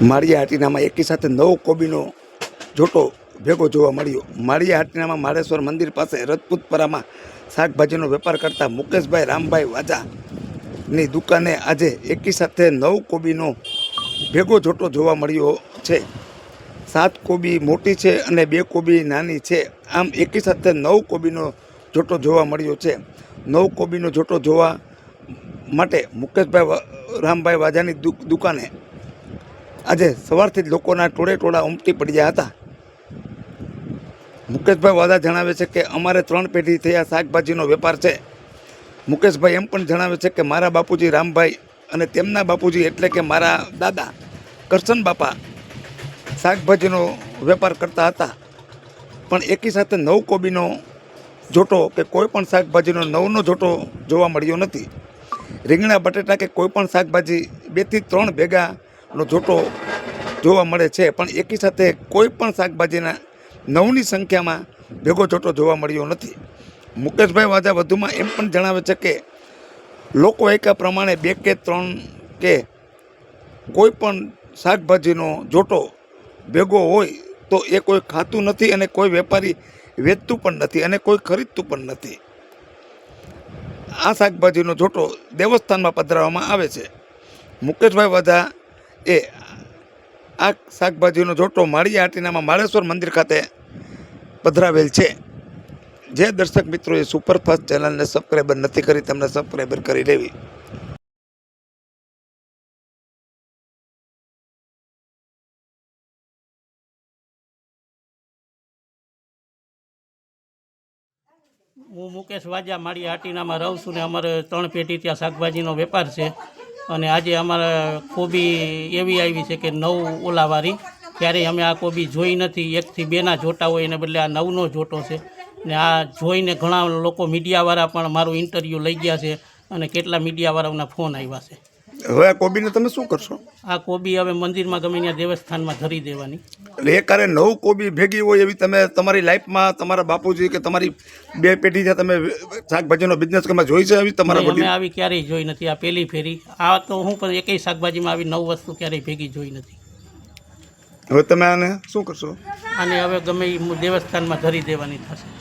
માળિયા હાટીનામાં એકી સાથે નવ કોબીનો જોટો ભેગો જોવા મળ્યો. માળિયા હાટીનામાં માળેશ્વર મંદિર પાસે રજપૂતપરામાં શાકભાજીનો વેપાર કરતા મુકેશભાઈ, રામભાઈ વાજાની દુકાને આજે એકી સાથે નવ કોબીનો ભેગો જોટો જોવા મળ્યો છે. સાત કોબી મોટી છે અને બે કોબી નાની છે. આમ એકી સાથે નવ કોબીનો જોટો જોવા મળ્યો છે. નવ કોબીનો જોટો જોવા માટે મુકેશભાઈ રામભાઈ વાજાની દુકાને આજે સવારથી જ લોકોના ટોળે ટોળા ઉમટી પડ્યા હતા. મુકેશભાઈ વાદા જણાવે છે કે અમારે ત્રણ પેઢી થયા શાકભાજીનો વેપાર છે. મુકેશભાઈ એમ પણ જણાવે છે કે મારા બાપુજી રામભાઈ અને તેમના બાપુજી એટલે કે મારા દાદા, કરશન બાપા શાકભાજીનો વેપાર કરતા હતા. પણ એકી સાથે નવ કોબીનો જોટો કે કોઈ પણ શાકભાજીનો નવનો જોટો જોવા મળ્યો નથી. રીંગણા, બટેટા કે કોઈ પણ શાકભાજી બેથી ત્રણ ભેગાનો જોટો જોવા મળે છે. પણ એકી સાથે કોઈ પણ શાકભાજીના નવની સંખ્યામાં ભેગો જોટો જોવા મળ્યો નથી. મુકેશભાઈ વાજા વધુમાં એમ પણ જણાવે છે કે લોકો એકા પ્રમાણે બે કે ત્રણ કે કોઈ પણ શાકભાજીનો જોટો ભેગો હોય તો એ કોઈ ખાતું નથી અને કોઈ વેપારી વેચતું પણ નથી અને કોઈ ખરીદતું પણ નથી. આ શાકભાજીનો જોટો દેવસ્થાનમાં પધરાવવામાં આવે છે. મુકેશભાઈ વાધા એ આ શાકભાજીનો જોટો માળિયા આટીનામાં માળેશ્વર મંદિર ખાતે પધરાવેલ છે. જે દર્શક મિત્રોએ સુપરફાસ્ટ ચેનલને સબસ્ક્રાઈબર નથી કરી, તેમને સબસ્ક્રાઈબર કરી લેવી. હું મુકેશ વાજા મારી હાટીનામાં રહું છું ને અમારે ત્રણ પેઢી ત્યાં શાકભાજીનો વેપાર છે. અને આજે અમારા કોબી એવી આવી છે કે નવ ઓલાવારી. ક્યારેય અમે આ કોબી જોઈ નથી. એકથી બેના જોટા હોય એને બદલે આ નવનો જોટો છે. ને આ જોઈને ઘણા લોકો મીડિયાવાળા પણ મારું ઇન્ટરવ્યૂ લઈ ગયા છે અને કેટલા મીડિયાવાળાઓના ફોન આવ્યા છે. હવે આ કોબીને તમે શું કરશો? આ કોબી હવે મંદિરમાં ગમે ત્યાં દેવસ્થાનમાં ધરી દેવાની. એટલે એકારે નવ કોબી ભેગી હોય એવી તમે તમારી લાઈફમાં તમારા બાપુજી કે તમારી બે પેઢી છે તમે શાકભાજીનો બિઝનેસ તમે જોઈ છે એવી તમારા અમે આવી ક્યારેય જોઈ નથી. આ પહેલી ફેરી. આ તો હું પણ એકેય શાકભાજીમાં આવી નવ વસ્તુ ક્યારેય ભેગી જોઈ નથી. હવે તમે આને શું કરશો? અને હવે ગમે એ દેવસ્થાનમાં ધરી દેવાની થશે.